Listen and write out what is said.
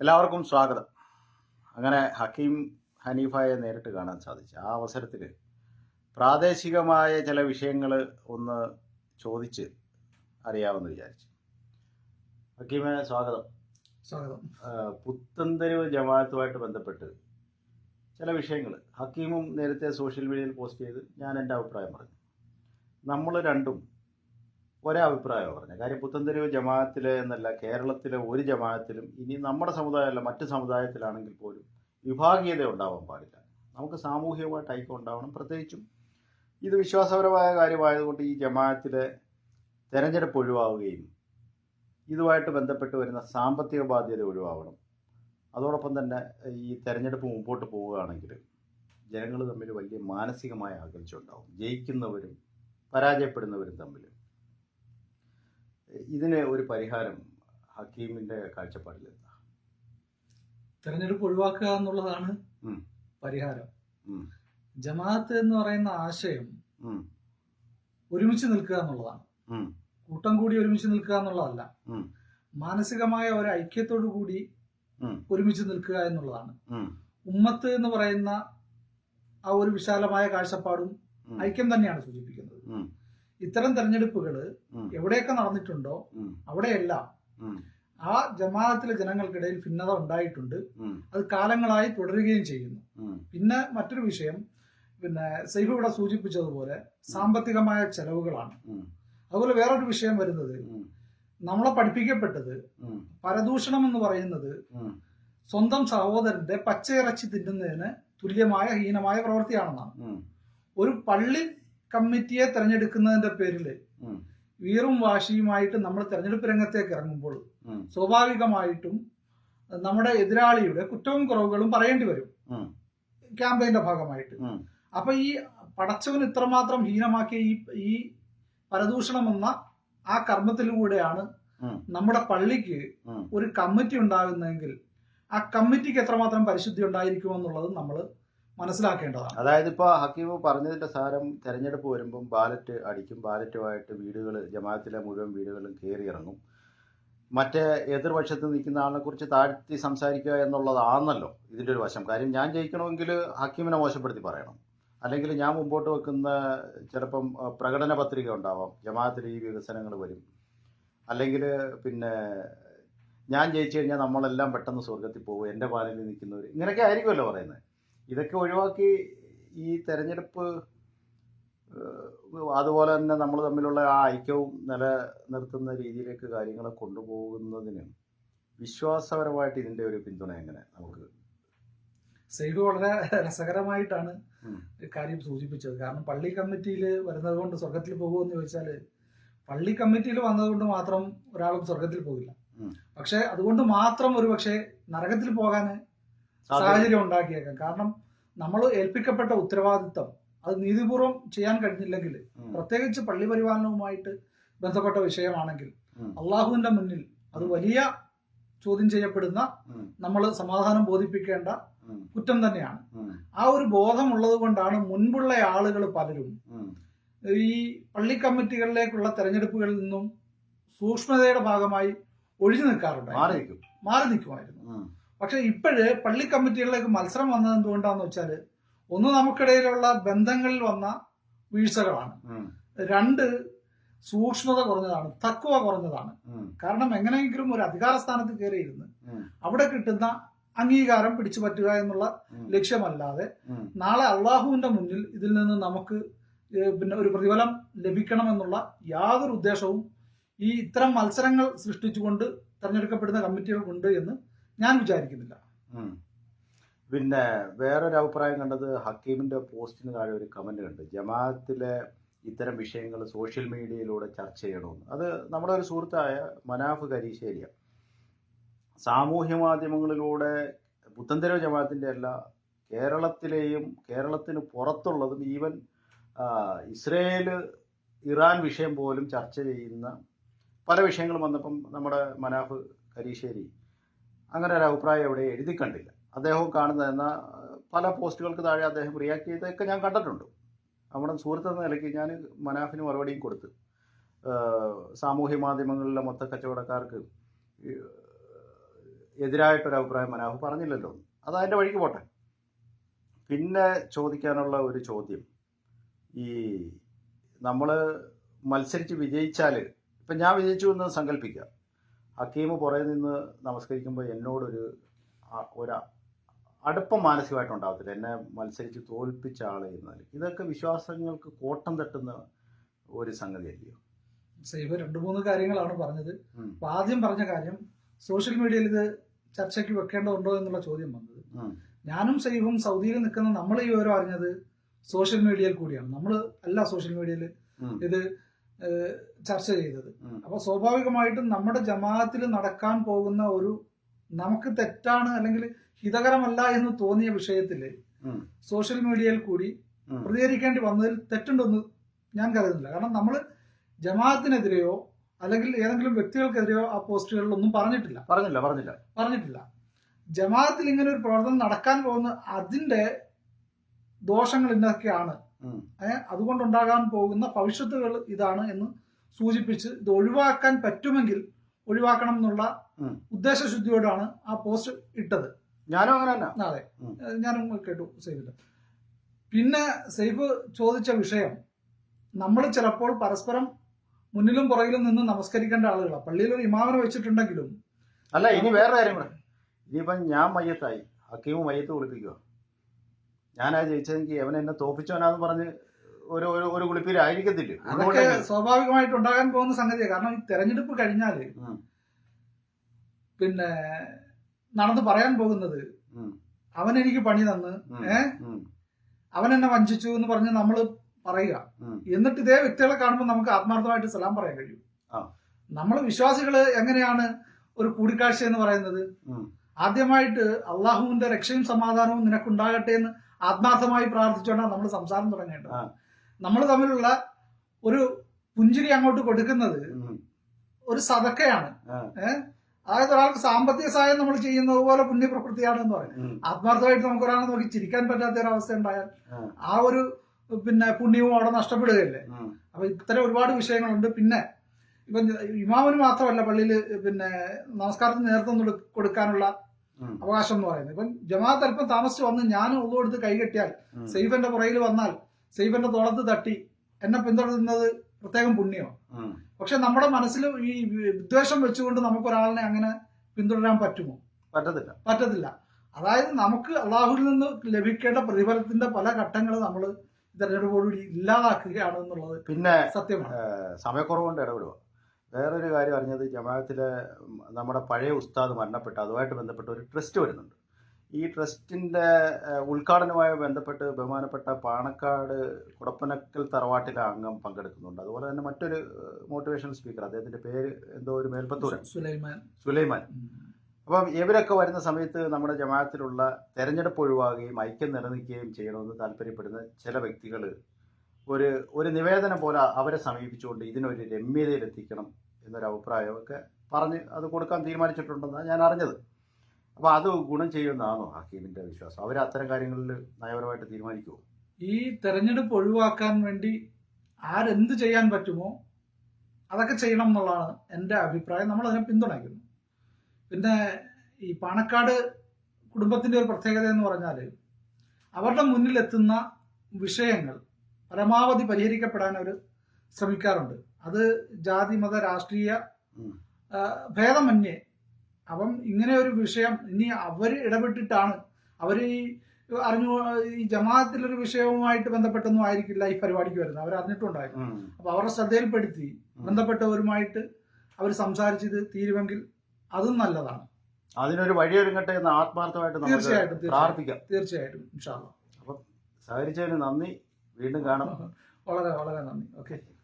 എല്ലാവർക്കും സ്വാഗതം. അങ്ങനെ ഹക്കീം ഹനീഫയെ നേരിട്ട് കാണാൻ സാധിച്ചു. ആ അവസരത്തിൽ പ്രാദേശികമായ ചില വിഷയങ്ങൾ ഒന്ന് ചോദിച്ച് അറിയാമെന്ന് വിചാരിച്ചു. ഹക്കീമെ സ്വാഗതം. സ്വാഗതം. ആ, പുത്തൻതെരുവ് ജമാഅത്തുമായിട്ട് ബന്ധപ്പെട്ട് ചില വിഷയങ്ങൾ ഹക്കീമും നേരത്തെ സോഷ്യൽ മീഡിയയിൽ പോസ്റ്റ് ചെയ്ത് ഞാൻ എന്റെ അഭിപ്രായം പറഞ്ഞു. നമ്മൾ രണ്ടും ഒരേ അഭിപ്രായമാണ് പറഞ്ഞത്. കാര്യം പുത്തൻതെരുവ് ജമാഅത്തിലെ എന്നല്ല കേരളത്തിലെ ഒരു ജമാഅത്തിലും ഇനി നമ്മുടെ സമുദായമല്ല മറ്റ് സമുദായത്തിലാണെങ്കിൽ പോലും വിഭാഗീയത ഉണ്ടാവാൻ പാടില്ല. നമുക്ക് സാമൂഹികമായിട്ട് ഐക്യം ഉണ്ടാവണം. പ്രത്യേകിച്ചും ഇത് വിശ്വാസപരമായ കാര്യമായതുകൊണ്ട് ഈ ജമാഅത്തിലെ തെരഞ്ഞെടുപ്പ് ഒഴിവാവുകയും ഇതുമായിട്ട് ബന്ധപ്പെട്ട് വരുന്ന സാമ്പത്തിക ബാധ്യത ഒഴിവാവണം. അതോടൊപ്പം തന്നെ ഈ തെരഞ്ഞെടുപ്പ് മുമ്പോട്ട് പോവുകയാണെങ്കിൽ ജനങ്ങൾ തമ്മിൽ വലിയ മാനസികമായ അകൽച്ച ഉണ്ടാവും. ജയിക്കുന്നവരും പരാജയപ്പെടുന്നവരും തമ്മിൽ. ഇതിന് ഒരു പരിഹാരം ഹക്കീമിന്റെ കാഴ്ചപ്പാടിൽ തെരഞ്ഞെടുപ്പ് ഒഴിവാക്കുക എന്നുള്ളതാണ് പരിഹാരം. ജമാഅത്ത് എന്ന് പറയുന്ന ആശയം ഒരുമിച്ച് നിൽക്കുക എന്നുള്ളതാണ്. കൂട്ടം കൂടി ഒരുമിച്ച് നിൽക്കുക എന്നുള്ളതല്ല. മാനസികമായ ഒരു ഐക്യത്തോടു കൂടി ഒരുമിച്ച് നിൽക്കുക എന്നുള്ളതാണ്. ഉമ്മത്ത് എന്ന് പറയുന്ന ആ ഒരു വിശാലമായ കാഴ്ചപ്പാടും ഐക്യം തന്നെയാണ് സൂചിപ്പിക്കുന്നത്. ഇത്തരം തെരഞ്ഞെടുപ്പുകൾ എവിടെയൊക്കെ നടന്നിട്ടുണ്ടോ അവിടെയല്ല ആ ജമാഅത്തിലെ ജനങ്ങൾക്കിടയിൽ ഭിന്നത ഉണ്ടായിട്ടുണ്ട്. അത് കാലങ്ങളായി തുടരുകയും ചെയ്യുന്നു. പിന്നെ മറ്റൊരു വിഷയം പിന്നെ സൈഫ് ഇവിടെ സൂചിപ്പിച്ചതുപോലെ സാമ്പത്തികമായ ചെലവുകളാണ്. അതുപോലെ വേറൊരു വിഷയം വരുന്നത് നമ്മളെ പഠിപ്പിക്കപ്പെട്ടത് പരദൂഷണം എന്ന് പറയുന്നത് സ്വന്തം സഹോദരന്റെ പച്ചയിറച്ചി തിന്നുന്നതിന് തുല്യമായ ഹീനമായ പ്രവൃത്തിയാണെന്നാണ്. ഒരു പള്ളി കമ്മിറ്റിയെ തെരഞ്ഞെടുക്കുന്നതിന്റെ പേരിൽ വീറും വാശിയുമായിട്ട് നമ്മൾ തെരഞ്ഞെടുപ്പ് രംഗത്തേക്ക് ഇറങ്ങുമ്പോൾ സ്വാഭാവികമായിട്ടും നമ്മുടെ എതിരാളിയുടെ കുറ്റവും കുറവുകളും പറയേണ്ടി വരും. ക്യാമ്പയിന്റെ ഭാഗമായിട്ട്. അപ്പൊ ഈ പടച്ചവൻ ഇത്രമാത്രം ഹീനമാക്കിയ ഈ ഈ പരദൂഷണം എന്ന ആ കർമ്മത്തിലൂടെയാണ് നമ്മുടെ പള്ളിക്ക് ഒരു കമ്മിറ്റി ഉണ്ടാകുന്നതെങ്കിൽ ആ കമ്മിറ്റിക്ക് എത്രമാത്രം പരിശുദ്ധി ഉണ്ടായിരിക്കുമെന്നുള്ളത് നമ്മൾ മനസ്സിലാക്കേണ്ടതാണ്. അതായത് ഇപ്പോൾ ഹക്കീം പറഞ്ഞതിന്റെ സാരം തെരഞ്ഞെടുപ്പ് വരുമ്പം ബാലറ്റ് അടിക്കും. ബാലറ്റുമായിട്ട് വീടുകൾ ജമാഅത്തിലെ മുഴുവൻ വീടുകളും കയറി ഇറങ്ങും മറ്റേ എതിർപക്ഷത്ത് നിൽക്കുന്ന ആളിനെ കുറിച്ച് താഴ്ത്തി സംസാരിക്കുക എന്നുള്ളതാണല്ലോ ഇതിന്റെ ഒരു വശം. കാര്യം ഞാൻ ജയിക്കണമെങ്കിൽ ഹക്കീമിനെ മോശപ്പെടുത്തി പറയണം. അല്ലെങ്കിൽ ഞാൻ മുമ്പോട്ട് വെക്കുന്ന ചിലപ്പം പ്രകടന പത്രിക ഉണ്ടാവാം. ജമാഅത്തിൽ ഈ വികസനങ്ങൾ വരും. അല്ലെങ്കിൽ പിന്നെ ഞാൻ ജയിച്ചു കഴിഞ്ഞാൽ നമ്മളെല്ലാം പെട്ടെന്ന് സ്വർഗത്തിൽ പോകും. എന്റെ പാലിൽ നിൽക്കുന്നവർ ഇങ്ങനെയൊക്കെ ആയിരിക്കുമല്ലോ പറയുന്നത്. ഇതൊക്കെ ഒഴിവാക്കി ഈ തെരഞ്ഞെടുപ്പ് അതുപോലെ തന്നെ നമ്മൾ തമ്മിലുള്ള ആ ഐക്യവും നിലനിർത്തുന്ന രീതിയിലേക്ക് കാര്യങ്ങളെ കൊണ്ടുപോകുന്നതിന് വിശ്വാസപരമായിട്ട് ഇതിന്റെ ഒരു പിന്തുണ എങ്ങനെ നമുക്ക്? സൈഡ് വളരെ രസകരമായിട്ടാണ് കാര്യം സൂചിപ്പിച്ചത്. കാരണം പള്ളി കമ്മിറ്റിയിൽ വരുന്നത് കൊണ്ട് സ്വർഗത്തിൽ പോകുമെന്ന് ചോദിച്ചാൽ പള്ളി കമ്മിറ്റിയിൽ വന്നതുകൊണ്ട് മാത്രം ഒരാളും സ്വർഗത്തിൽ പോകില്ല. പക്ഷെ അതുകൊണ്ട് മാത്രം ഒരു പക്ഷേ നരകത്തിൽ പോകാൻ സാഹചര്യം ഉണ്ടാക്കിയേക്കാം. കാരണം നമ്മൾ ഏൽപ്പിക്കപ്പെട്ട ഉത്തരവാദിത്തം അത് നീതിപൂർവം ചെയ്യാൻ കഴിഞ്ഞില്ലെങ്കിൽ പ്രത്യേകിച്ച് പള്ളി പരിപാലനവുമായിട്ട് ബന്ധപ്പെട്ട വിഷയമാണെങ്കിൽ അള്ളാഹുവിന്റെ മുന്നിൽ അത് വലിയ ചോദ്യം ചെയ്യപ്പെടുന്ന നമ്മൾ സമാധാനം ബോധിപ്പിക്കേണ്ട കുറ്റം തന്നെയാണ്. ആ ഒരു ബോധമുള്ളത് കൊണ്ടാണ് മുൻപുള്ള ആളുകൾ പലരും ഈ പള്ളി കമ്മിറ്റികളിലേക്കുള്ള തെരഞ്ഞെടുപ്പുകളിൽ നിന്നും സൂക്ഷ്മതയുടെ ഭാഗമായി ഒഴിഞ്ഞു നിൽക്കാറുണ്ട് മാറി നിൽക്കും നിൽക്കുമായിരുന്നു പക്ഷെ ഇപ്പോഴ് പള്ളി കമ്മിറ്റികളിലേക്ക് മത്സരം വന്നത് എന്തുകൊണ്ടാന്ന് വെച്ചാൽ ഒന്ന് നമുക്കിടയിലുള്ള ബന്ധങ്ങളിൽ വന്ന വീഴ്ചകളാണ്. രണ്ട് സൂക്ഷ്മത കുറഞ്ഞതാണ് തക്കുവ കുറഞ്ഞതാണ്. കാരണം എങ്ങനെയെങ്കിലും ഒരു അധികാര സ്ഥാനത്ത് കയറിയിരുന്ന് അവിടെ കിട്ടുന്ന അംഗീകാരം പിടിച്ചു പറ്റുക എന്നുള്ള ലക്ഷ്യമല്ലാതെ നാളെ അള്ളാഹുവിന്റെ മുന്നിൽ ഇതിൽ നിന്ന് നമുക്ക് പിന്നെ ഒരു പ്രതിഫലം ലഭിക്കണമെന്നുള്ള യാതൊരു ഉദ്ദേശവും ഈ ഇത്തരം മത്സരങ്ങൾ സൃഷ്ടിച്ചുകൊണ്ട് തെരഞ്ഞെടുക്കപ്പെടുന്ന കമ്മിറ്റികൾക്കുണ്ട് എന്ന് ഞാൻ വിചാരിക്കുന്നില്ല. പിന്നെ വേറൊരു അഭിപ്രായം കണ്ടത് ഹക്കീമിന്റെ പോസ്റ്റിന് താഴെ ഒരു കമന്റ് കണ്ട് ജമാഅത്തിലെ ഇത്തരം വിഷയങ്ങൾ സോഷ്യൽ മീഡിയയിലൂടെ ചർച്ച ചെയ്യണമെന്ന്. അത് നമ്മുടെ ഒരു സുഹൃത്തായ മനാഫ് കരീശ്ശേരിയ സാമൂഹ്യ മാധ്യമങ്ങളിലൂടെ പുത്തൻതെരുവ് ജമാഅത്തിന്റെ അല്ല കേരളത്തിലെയും കേരളത്തിന് പുറത്തുള്ളതും ഈവൻ ഇസ്രയേൽ ഇറാൻ വിഷയം പോലും ചർച്ച ചെയ്യുന്ന പല വിഷയങ്ങളും വന്നപ്പം നമ്മുടെ മനാഫ് കരീശ്ശേരി അങ്ങനെ ഒരു അഭിപ്രായം ഇവിടെ എഴുതി കണ്ടില്ല. അദ്ദേഹവും കാണുന്ന എന്ന പല പോസ്റ്റുകൾക്ക് താഴെ അദ്ദേഹം റിയാക്ട് ചെയ്തതൊക്കെ ഞാൻ കണ്ടിട്ടുണ്ട്. നമ്മുടെ സുഹൃത്ത് എന്ന നിലയ്ക്ക് ഞാൻ മനാഫിന് മറുപടിയും കൊടുത്ത്. സാമൂഹ്യ മാധ്യമങ്ങളിലെ മൊത്ത കച്ചവടക്കാർക്ക് എതിരായിട്ടൊരു അഭിപ്രായം മനാഫ് പറഞ്ഞില്ലല്ലോ. അത് അതിന്റെ വഴിക്ക് പോട്ടെ. പിന്നെ ചോദിക്കാനുള്ള ഒരു ചോദ്യം. ഈ നമ്മൾ മത്സരിച്ച് വിജയിച്ചാൽ ഇപ്പം ഞാൻ വിജയിച്ചു എന്ന് സങ്കല്പിക്കുക ഹക്കീം പുറകെ നിന്ന് നമസ്കരിക്കുമ്പോൾ എന്നോടൊരു ഒരു അടുപ്പം മാനസികമായിട്ട് മാനസികമായിട്ടുണ്ടാകത്തില്ല എന്നെ മത്സരിച്ച് തോൽപ്പിച്ച ആൾ എന്നാൽ ഇതൊക്കെ വിശ്വാസങ്ങൾക്ക് കോട്ടം തട്ടുന്ന ഒരു സംഗതിയല്ലയോ? സൈബ് രണ്ട് മൂന്ന് കാര്യങ്ങളാണ് പറഞ്ഞത്. അപ്പൊ ആദ്യം പറഞ്ഞ കാര്യം സോഷ്യൽ മീഡിയയിൽ ഇത് ചർച്ചയ്ക്ക് വെക്കേണ്ടതുണ്ടോ എന്നുള്ള ചോദ്യം വന്നത്. ഞാനും സൈഫും സൗദിയിൽ നിൽക്കുന്ന നമ്മൾ ഈ വിവരം അറിഞ്ഞത് സോഷ്യൽ മീഡിയയിൽ കൂടിയാണ്. നമ്മൾ അല്ല സോഷ്യൽ മീഡിയയിൽ ഇത് ചർച്ച ചെയ്തത്. അപ്പൊ സ്വാഭാവികമായിട്ടും നമ്മുടെ ജമാഅത്തിൽ നടക്കാൻ പോകുന്ന ഒരു നമുക്ക് തെറ്റാണ് അല്ലെങ്കിൽ ഹിതകരമല്ല എന്ന് തോന്നിയ വിഷയത്തിൽ സോഷ്യൽ മീഡിയയിൽ കൂടി. പ്രതികരിക്കേണ്ടി വന്നതിൽ തെറ്റുണ്ടെന്ന് ഞാൻ കരുതുന്നില്ല. കാരണം നമ്മൾ ജമാഅത്തിനെതിരെയോ അല്ലെങ്കിൽ ഏതെങ്കിലും വ്യക്തികൾക്കെതിരെയോ ആ പോസ്റ്റുകളിലൊന്നും പറഞ്ഞിട്ടില്ല. പറഞ്ഞില്ല പറഞ്ഞില്ല. പറഞ്ഞിട്ടില്ല. ജമാഅത്തിൽ ഇങ്ങനെ ഒരു പ്രവർത്തനം നടക്കാൻ പോകുന്ന അതിന്റെ ദോഷങ്ങൾ ഇന്നൊക്കെയാണ് അതുകൊണ്ടുണ്ടാകാൻ പോകുന്ന ഭവിഷ്യത്തുകൾ ഇതാണ് എന്ന് സൂചിപ്പിച്ച് ഇത് ഒഴിവാക്കാൻ പറ്റുമെങ്കിൽ ഒഴിവാക്കണം എന്നുള്ള. ഉദ്ദേശശുദ്ധിയോടാണ് ആ പോസ്റ്റ് ഇട്ടത്. ഞാനും അങ്ങനെ അതെ. ഞാനും കേട്ടു സൈഫിന്റെ പിന്നെ സൈഫ് ചോദിച്ച വിഷയം നമ്മൾ ചിലപ്പോൾ പരസ്പരം മുന്നിലും പുറകിലും നിന്ന് നമസ്കരിക്കേണ്ട ആളുകളാണ് പള്ളിയിൽ ഒരു ഇമാമിനെ വെച്ചിട്ടുണ്ടെങ്കിലും അല്ല ഇനി വേറെ കാര്യം കൂടെ ഇനിയിപ്പം ഞാൻ മയ്യത്തായി. അക്കീമ് മയ്യത്ത് കുളിപ്പിക്കുക ഞാനാ ജയിച്ചതെങ്കിൽ അവൻ എന്നെ തോപ്പിച്ചവനാന്ന് പറഞ്ഞ് ഒരു ഒരു കുളിപ്പിലായിരിക്കത്തില്ല അതൊക്കെ സ്വാഭാവികമായിട്ട് ഉണ്ടാകാൻ പോകുന്ന സംഗതിയാണ് കാരണം ഈ തെരഞ്ഞെടുപ്പ് കഴിഞ്ഞാൽ പിന്നെ നടന്ന് പറയാൻ പോകുന്നത് അവൻ എനിക്ക് പണി തന്ന് ഏ? അവൻ എന്നെ വഞ്ചിച്ചു എന്ന് പറഞ്ഞ് നമ്മൾ പറയുക. എന്നിട്ട് ഇതേ വ്യക്തികളെ കാണുമ്പോൾ നമുക്ക് ആത്മാർത്ഥമായിട്ട് സലാം പറയാൻ കഴിയും. നമ്മൾ നമ്മൾ വിശ്വാസികൾ എങ്ങനെയാണ് ഒരു കൂടിക്കാഴ്ച എന്ന് പറയുന്നത്? ആദ്യമായിട്ട് അള്ളാഹുവിന്റെ രക്ഷയും സമാധാനവും നിനക്കുണ്ടാകട്ടെ എന്ന് ആത്മാർത്ഥമായി പ്രാർത്ഥിച്ചുകൊണ്ടാണ് നമ്മൾ സംസാരം തുടങ്ങേണ്ടത് നമ്മൾ തമ്മിലുള്ള ഒരു പുഞ്ചിരി അങ്ങോട്ട് കൊടുക്കുന്നത് ഒരു സതക്കയാണ്. അതായത് ഒരാൾക്ക് സാമ്പത്തിക സഹായം നമ്മൾ ചെയ്യുന്നത് പോലെ പുണ്യപ്രവൃത്തിയാണ് എന്ന് പറയും ആത്മാർത്ഥമായിട്ട് നമുക്ക് ഒരാളെ നോക്കി ചിരിക്കാൻ പറ്റാത്ത ഒരു അവസ്ഥ ഉണ്ടായാൽ ആ. ഒരു പിന്നെ പുണ്യവും അവിടെ നഷ്ടപ്പെടുകയല്ലേ. അപ്പൊ ഇത്തരം ഒരുപാട് വിഷയങ്ങളുണ്ട് പിന്നെ ഇപ്പൊ ഇമാമിന് മാത്രമല്ല പള്ളിയിൽ പിന്നെ നമസ്കാരത്തിന് നേതൃത്വം കൊടുക്കാനുള്ള. അവകാശം എന്ന് പറയുന്നത്. ഇപ്പം ജമാഅത്ത് അല്പം താമസിച്ച് വന്ന് ഞാൻ ഉള്ളു എടുത്ത് കൈകെട്ടിയാൽ കെട്ടിയാൽ സെയ്ഫിന്റെ പുറയിൽ വന്നാൽ സെയ്ഫിന്റെ തോളത്ത് തട്ടി എന്നെ പിന്തുടരുന്നത് പ്രത്യേകം പുണ്യമാണ്. പക്ഷെ നമ്മുടെ മനസ്സിൽ ഈ വിദ്വേഷം വെച്ചുകൊണ്ട് നമുക്ക് ഒരാളിനെ അങ്ങനെ പിന്തുടരാൻ പറ്റുമോ? പറ്റത്തില്ല. പറ്റത്തില്ല. അതായത് നമുക്ക് അള്ളാഹുവിൽ നിന്ന് ലഭിക്കേണ്ട പ്രതിഫലത്തിന്റെ പല ഘട്ടങ്ങൾ നമ്മൾ തെരഞ്ഞെടുപ്പോടുകൂടി ഇല്ലാതാക്കുകയാണ് എന്നുള്ളത് പിന്നെ സത്യമാണ്. സമയക്കുറവുകൊണ്ട് ഇടപെടുക. വേറൊരു കാര്യം അറിഞ്ഞത് ജമാഅത്തിലെ നമ്മുടെ പഴയ ഉസ്താദ് മരണപ്പെട്ട് അതുമായിട്ട് ബന്ധപ്പെട്ട് ഒരു ട്രസ്റ്റ് വരുന്നുണ്ട്. ഈ ട്രസ്റ്റിന്റെ ഉദ്ഘാടനവുമായി ബന്ധപ്പെട്ട് ബഹുമാനപ്പെട്ട പാണക്കാട് കുടപ്പനക്കൽ തറവാട്ടിലെ അംഗം പങ്കെടുക്കുന്നുണ്ട്. അതുപോലെ തന്നെ മറ്റൊരു മോട്ടിവേഷണൽ സ്പീക്കർ അദ്ദേഹത്തിന്റെ പേര് എന്തോ ഒരു മേൽപ്പത്തൂരൻ സുലൈമാൻ. സുലൈമാൻ. അപ്പം ഇവരൊക്കെ വരുന്ന സമയത്ത് നമ്മുടെ ജമാഅത്തിലുള്ള തെരഞ്ഞെടുപ്പ് ഒഴിവാകുകയും ഐക്യം നിലനിൽക്കുകയും ചെയ്യണമെന്ന് താല്പര്യപ്പെടുന്ന ചില വ്യക്തികൾ ഒരു ഒരു നിവേദനം പോലെ അവരെ സമീപിച്ചുകൊണ്ട് ഇതിനൊരു രമ്യതയിലെത്തിക്കണം എന്നൊരു അഭിപ്രായമൊക്കെ പറഞ്ഞ് അത് കൊടുക്കാൻ തീരുമാനിച്ചിട്ടുണ്ടെന്നാണ് ഞാൻ അറിഞ്ഞത്. അപ്പോൾ അത് ഗുണം ചെയ്യുന്നതാണോ ഹക്കീമിന്റെ വിശ്വാസം? അവർ അത്തരം കാര്യങ്ങളിൽ നയപരമായിട്ട് തീരുമാനിക്കുമോ ഈ തെരഞ്ഞെടുപ്പ് ഒഴിവാക്കാൻ വേണ്ടി ആരെന്ത് ചെയ്യാൻ പറ്റുമോ അതൊക്കെ ചെയ്യണം എന്നുള്ളതാണ് എന്റെ അഭിപ്രായം. നമ്മൾ അതിനെ പിന്തുണയ്ക്കുന്നു. പിന്നെ ഈ പാണക്കാട് കുടുംബത്തിന്റെ ഒരു പ്രത്യേകത എന്ന് പറഞ്ഞാൽ അവരുടെ മുന്നിലെത്തുന്ന വിഷയങ്ങൾ പരമാവധി പരിഹരിക്കപ്പെടാൻ അവർ ശ്രമിക്കാറുണ്ട്. അത് ജാതി മത രാഷ്ട്രീയ ഭേദമന്യേ അപ്പം ഇങ്ങനെ ഒരു വിഷയം ഇനി അവർ ഇടപെട്ടിട്ടാണ് അവർ ഈ അറിഞ്ഞു ഈ ജമാഅത്തിലൊരു വിഷയവുമായിട്ട് ബന്ധപ്പെട്ടൊന്നും ആയിരിക്കില്ല ഈ പരിപാടിക്ക് വരുന്നത്. അവർ അറിഞ്ഞിട്ടുണ്ടായിരുന്നു. അപ്പൊ അവരുടെ ശ്രദ്ധയിൽപ്പെടുത്തി ബന്ധപ്പെട്ടവരുമായിട്ട് അവർ സംസാരിച്ചത് തീരുമെങ്കിൽ അതും നല്ലതാണ്. അതിനൊരു വഴിയൊരുങ്ങട്ടെ എന്ന് ആത്മാർത്ഥമായിട്ട് തീർച്ചയായിട്ടും തീർച്ചയായിട്ടും. പ്രാർത്ഥിക്കാം. തീർച്ചയായിട്ടും ഇൻഷാല്ലാ സഹകരിച്ചതിന് നന്ദി. വീണ്ടും കാണാം. വളരെ വളരെ നന്ദി. ഓക്കെ